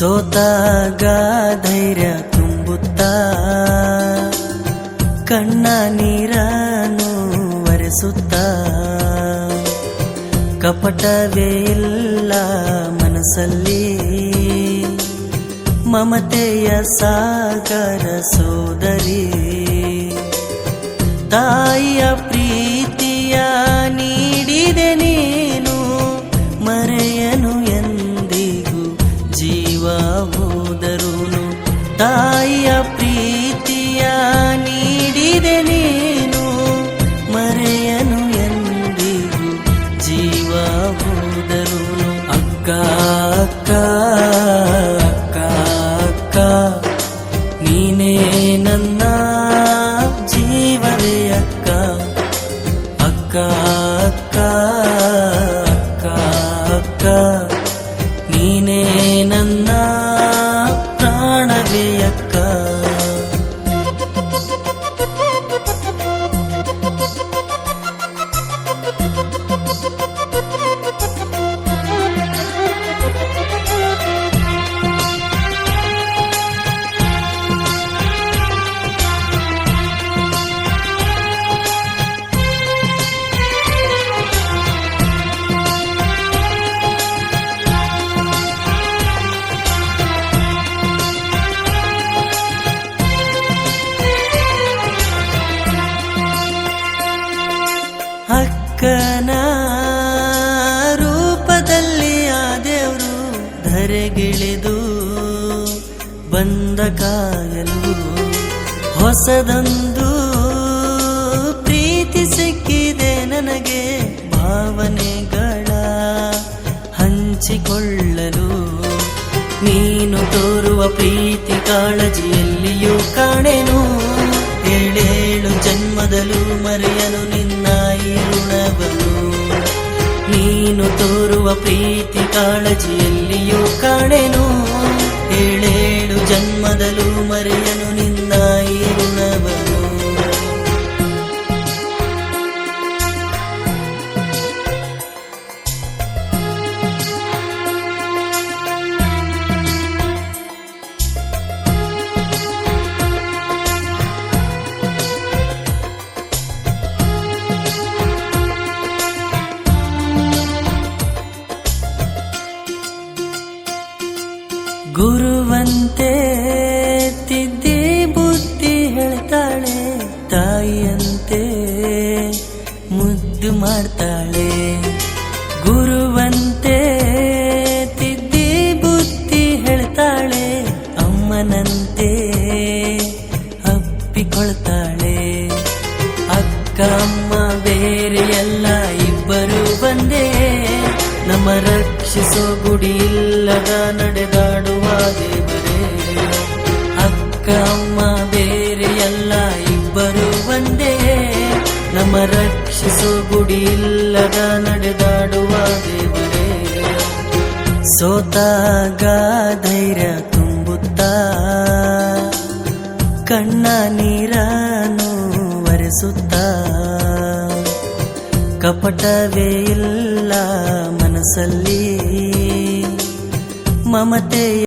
ಸೋತಾಗ ಧೈರ್ಯ ತುಂಬುತ್ತಾ? ಕಣ್ಣ ನೀರನ್ನು ಒರೆಸುತ್ತ? ಕಪಟವೇ ಇಲ್ಲ ಮನಸ್ಸಲ್ಲಿ. ಮಮತೆಯ ಸಾಗರ ಸೋದರಿ. ತಾಯಿಯ ಪ್ರೀತಿಯ ನೀಡಿದೆ ನೀನು का ಬಂದ ಕಾಯಲು ಹೊಸದೊಂದು ಪ್ರೀತಿ ಸಿಕ್ಕಿದೆ ನನಗೆ ಭಾವನೆಗಳ ಹಂಚಿಕೊಳ್ಳಲು. ನೀನು ತೋರುವ ಪ್ರೀತಿ ಕಾಳಜಿಯಲ್ಲಿಯೂ ಕಾಣೆನು. ಏಳೇಳು ಜನ್ಮದಲ್ಲೂ ಮರೆಯಲು ನಿನ್ನ ಈ ನೀನು ತೋರುವ ಪ್ರೀತಿ ಕಾಳಜಿಯಲ್ಲಿಯೂ ಕಾಣೆನು. ಏಳೇಳು ಜನ್ಮದಲ್ಲೂ ಮರೆಯಲು ಗುರುವಂತೆ ತಿದ್ದಿ ಬುದ್ಧಿ ಹೇಳ್ತಾಳೆ, ತಾಯಿಯಂತೆ ಮುದ್ದು ಮಾಡ್ತಾಳೆ. ಗುರುವಂತೆ ತಿದ್ದಿ ಬುದ್ಧಿ ಹೇಳ್ತಾಳೆ, ಅಮ್ಮನಂತೆ ಅಪ್ಪಿಕೊಳ್ತಾಳೆ. ಅಕ್ಕ, ಅಮ್ಮ, ಬೇರೆ ಎಲ್ಲ ಇಬ್ಬರು ಬಂದೇ, ನಮ್ಮ ರಕ್ಷಿಸೋ ಗುಡಿ ಇಲ್ಲದ ನಡೆದಾಡುವ ರಕ್ಷಿಸೋ ಗುಡಿ ಇಲ್ಲದ ನಡೆದಾಡುವ ದೇವರೇ. ಸೋತಾಗ ಧೈರ್ಯ ತುಂಬುತ್ತಾ, ಕಣ್ಣ ನೀರನ್ನು ಒರೆಸುತ್ತಾ. ಕಪಟವೇ ಇಲ್ಲ ಮನಸ್ಸಲ್ಲಿ, ಮಮತೆಯ